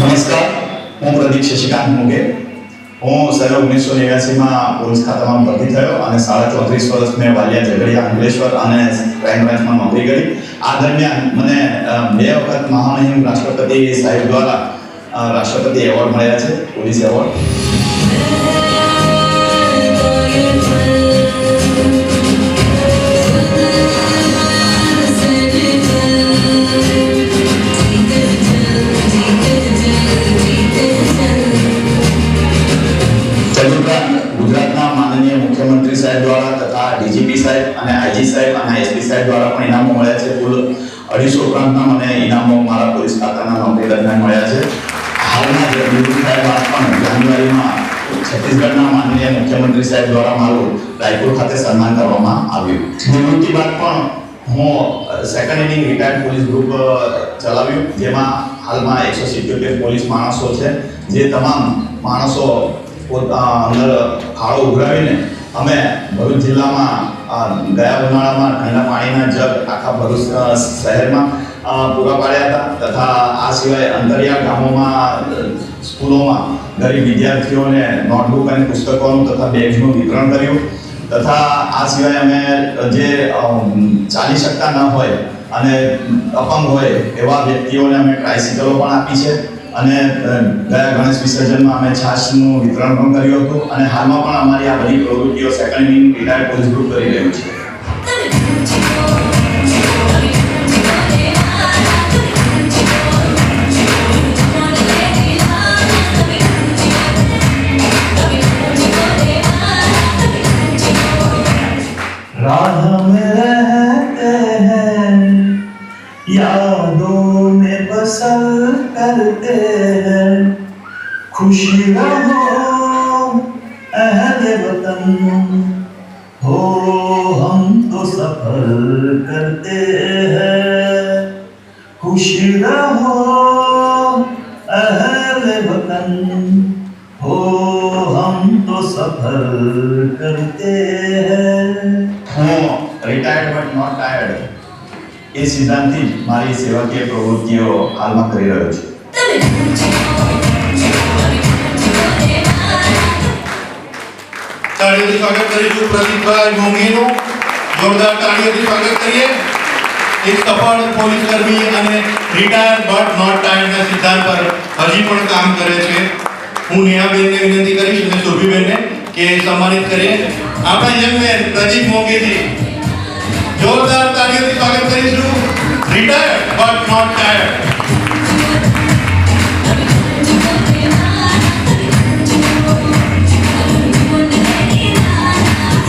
નમસ્કાર હું પ્રદીપ શશિકાંત મુગે. હું સર ઓગણીસો નેવ્યાસીમાં પોલીસ ખાતામાં ભરતી થયો અને સાડા ચોત્રીસ વર્ષ મેં વાલિયા ઝઘડિયા, અંકલેશ્વર અને ક્રાઇમ બ્રાન્ચમાં નોકરી કરી. આ દરમિયાન મને બે વખત મહામહિમ રાષ્ટ્રપતિ સાહેબ દ્વારા રાષ્ટ્રપતિ એવોર્ડ મળ્યા છે, પોલીસ એવોર્ડ. સાહેબ અને આઈજી સાહેબ અને એસપી સાહેબ દ્વારા પણ ઇનામો મળ્યા છે. કુલ અઢીસો ઉપરાંતના મને ઇનામો મારા પોલીસ ખાતાના નોકરી દરમિયાન મળ્યા છે. હાલના જે થયા પણ જાન્યુઆરીમાં છત્તીસગઢના માનનીય મુખ્યમંત્રી સાહેબ દ્વારા મારું રાયપુર ખાતે સન્માન કરવામાં આવ્યું. નિવૃત્તિ બાદ પણ હું second inning retired police group ચલાવ્યું. જેમાં હાલમાં એકસો સિત્યોતેર પોલીસ માણસો છે. જે તમામ માણસો અંદર ફાળો ઉઘરાવીને અમે ભરૂચ જિલ્લામાં ગયા ઉનાળામાં ઠંડા પાણીના જગ આખા ભરૂચ શહેરમાં પૂરા પાડ્યા હતા તથા આ સિવાય અંતરિયાળ ગામોમાં સ્કૂલોમાં ગરીબ વિદ્યાર્થીઓને નોટબુક અને પુસ્તકોનું તથા બેગનું વિતરણ કર્યું તથા આ સિવાય અમે જે ચાલી શકતા ન હોય અને અપંગ હોય એવા વ્યક્તિઓને અમે ટ્રાયસિકલો પણ આપી છે. અને અ, ગયા ગણેશ વિસર્જનમાં અમે છાશનું વિતરણ પણ કર્યું હતું અને હાલમાં પણ અમારી આ બધી પ્રવૃત્તિઓ second in retired police group કરી રહ્યું છે राह में रहते हैं यादों में बसर करते हैं खुश रहो अहले वतन हो हम तो सफर करते हैं खुश रहो अहले वतन हो हम तो सफर करते हैं હું રિટાયર્ડ બટ નોટ ટાયર્ડ એ સિદ્ધાંતથી જ મારી સેવાકીય પ્રવૃત્તિઓ હાલમાં કરી રહ્યો છું તાળીઓથી સ્વાગત કરીશું પ્રદીપભાઈ મોંઘીનું. જોરદાર તાળીઓથી સ્વાગત કરીએ. એક સફળ પોલીસ કર્મી અને રિટાયર બટ નોટ ટાયર્ડના સિદ્ધાંત પર હજી પણ કામ કરે છે. હું નેહાબેનને વિનંતી કરીશ અને શોભીબેનને કે સન્માનિત કરીએ આપણા યંગમેન પ્રદીપ મોંઘીજી જોરદાર તાળીઓથી સ્વાગત કરીશું. Retired but not tired